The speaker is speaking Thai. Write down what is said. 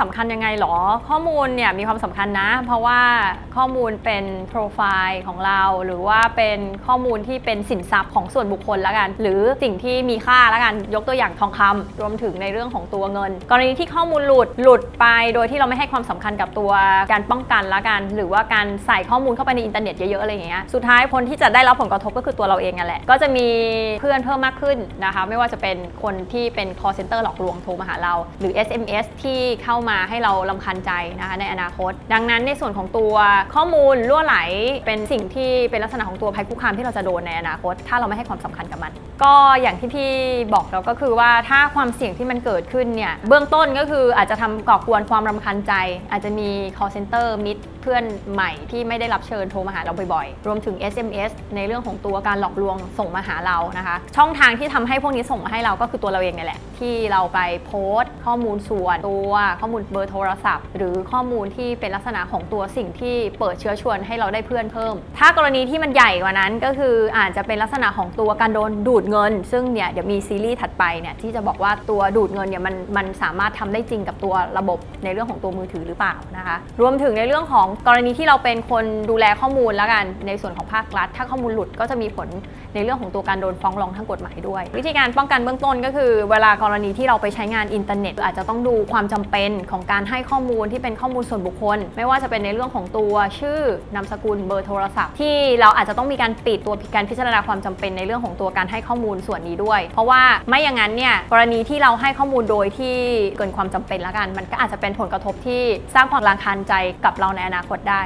สำคัญยังไงหรอ ข้อมูลเนี่ยมีความสำคัญนะ เพราะว่าข้อมูลเป็นโปรไฟล์ของเรา หรือว่าเป็นข้อมูลที่เป็นสินทรัพย์ของส่วนบุคคลล้วกัน หรือสิ่งที่มีค่าล้วกันยกตัวอย่างทองคำรวมถึงในเรื่องของตัวเงิน กรณีที่ข้อมูลหลุดหลุดไปโดยที่เราไม่ให้ความสำคัญกับตัวการป้องกันละกัน หรือว่าการใส่ข้อมูลเข้าไปในอินเทอร์เน็ตเยอะๆอะไรอย่างเงี้ยสุดท้ายคนที่จะได้รับผลกระทบก็คือตัวเราเองนั่นแหละก็จะมีเพื่อนเพิ่มมากขึ้นนะคะไม่ว่าจะเป็นคนที่เป็น call center หลอกลวงโทรมาหาเรา หรือ SMS ที่เข้ามาให้เราลำคัญใจนะคะในอนาคต ดังนั้นในส่วนของตัวข้อมูลรั่วไหลเป็นสิ่งที่เป็นลักษณะของตัวภัยคุกคามที่เราจะโดนในอนาคต ถ้าเราไม่ให้ความสำคัญกับมัน ก็อย่างที่พี่บอกเราก็คือว่าถ้าความเสี่ยงที่มันเกิดขึ้นเนี่ยเบื้องต้นก็คืออาจจะทำก่อกวนความรำคาญใจ อาจจะมี call center มิตรเพื่อนใหม่ที่ไม่ได้รับเชิญโทรมาหาเราบ่อยๆ รวมถึง SMS ในเรื่องของตัวการหลอกลวงส่งมาหาเรานะคะ ช่องทางที่ทำให้พวกนี้ส่งมาให้เราก็คือตัวเราเองนี่แหละ ที่เราไปโพสต์ ข้อมูลส่วนตัวข้อมูลูลเบอร์โทรศัพท์ หรือข้อมูลที่เป็นลักษณะของตัวสิ่งที่เปิดเชื้อชวนให้เราได้เพื่อนเพิ่ม ถ้ากรณีที่มันใหญ่กว่านั้นก็คืออาจจะเป็นลักษณะของตัวการโดนดูดเงิน ซึ่งเนี่ยเดี๋ยวมีซีรีส์ถัดไปเนี่ยที่จะบอกว่าตัวดูดเงินเนี่ยมันมันสามารถทำได้จริงกับตัวระบบในเรื่องของตัวมือถือหรือเปล่านะคะรวมถึงในเรื่องของกรณีที่เราเป็นคนดูแลข้อมูลแล้วกันในส่วนของภาครัฐ ถ้าข้อมูลหลุดก็จะมีผลในเรื่องของตัวการโดนฟ้องร้องทางกฎหมายด้วย วิธีการป้องกันเบื้องต้นก็คือ เวลากรณีที่เราไปใช้งานอินเทอร์เน็ตอาจจะต้องดูความจำเป็นของการให้ข้อมูลที่เป็นข้อมูลส่วนบุคคล ไม่ว่าจะเป็นในเรื่องของตัวชื่อนามสกุลเบอร์โทรศัพท์ ที่เราอาจจะต้องมีการปิดตัวการพิจารณาความจำเป็นในเรื่องของตัวการให้ข้อมูลส่วนนี้ด้วย เพราะว่าไม่อย่างนั้นเนี่ยกรณีที่เราให้ข้อมูลโดยที่เกินความจำเป็นละกัน มันก็อาจจะเป็นผลกระทบที่สร้างความรำคาญใจกับเราในอนาคตได้